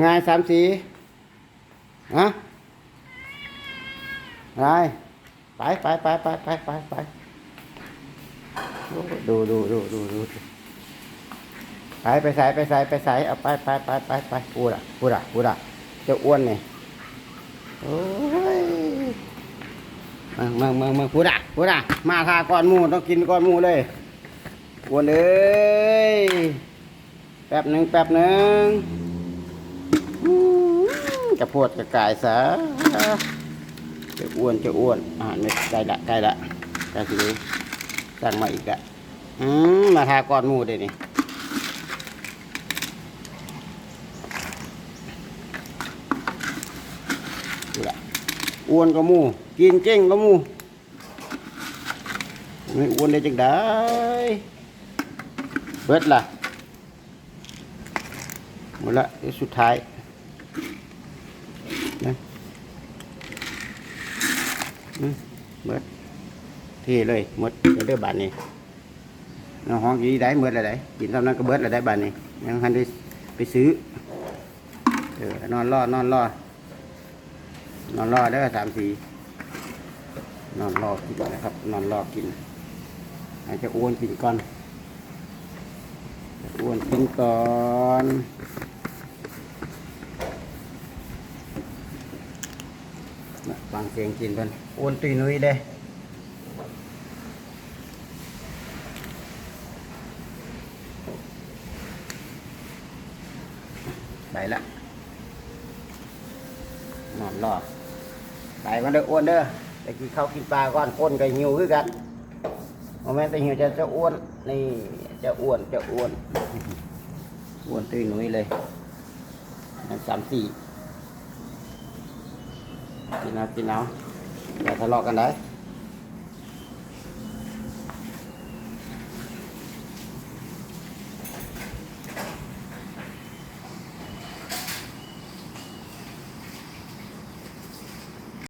ไงสามสีฮะไปไปไปไปไปไปไปโอ้ดูดูดูดูดูไปไปใส่ไปใส่ไปใส่เอาไปไปไปไปไปพูดอะพูดอะพูดอะจะอ้วนนี่โอ้ยมึงมึงมึงมึงพูดอะพูดอะมาทาก้อนหมูต้องกินก้อนหมูเลยอ้วนเอ้ยแป๊บหนึ่งแป๊บหนึ่ง มจะปวดจะกายซะจะอ้วนจะอ้วนอ่าไม่ใกล้ละใกล้ละใกล้ทีนี้สั่งมาอีกละอืมมาทาก้อนมูเดี๋ยนี้ดูละอ้วนก็มูกินเจ้งก็มูไม่อ้วนได้จังได้เบิดล่ะหมดละสุดท้าย นะอืมเบิดที่เลยหมดเด้อบานนี้น้องห้องกี่ได้หมดเลยได้กินเท่านั้นก็เบิดเลยได้บานนี้ยังทันได้ไปซื้อเออนอนรอนอนรอนอนรอเด้สามสี่นอนรอกินนะครับ นอนรอกิน อาจจะอ้วนกินก่อนอ้วนกินก่อน น่ะ ฟังเสียงกินเพิ่นอ้วนตุยนุ้ยเด้ไปละนอนรอไปกันเด้ออ้วนเด้อไปกินข้าวกินปลาก่อนคนก็หิวคือกันโมแม่นแต่หิวจะจะอ้วนนี่จะอ้วนจะอ้วนอ้วนตุยนุ้ยเลยสามสี่ กินเอากินเอาอย่าทะเลาะกันได้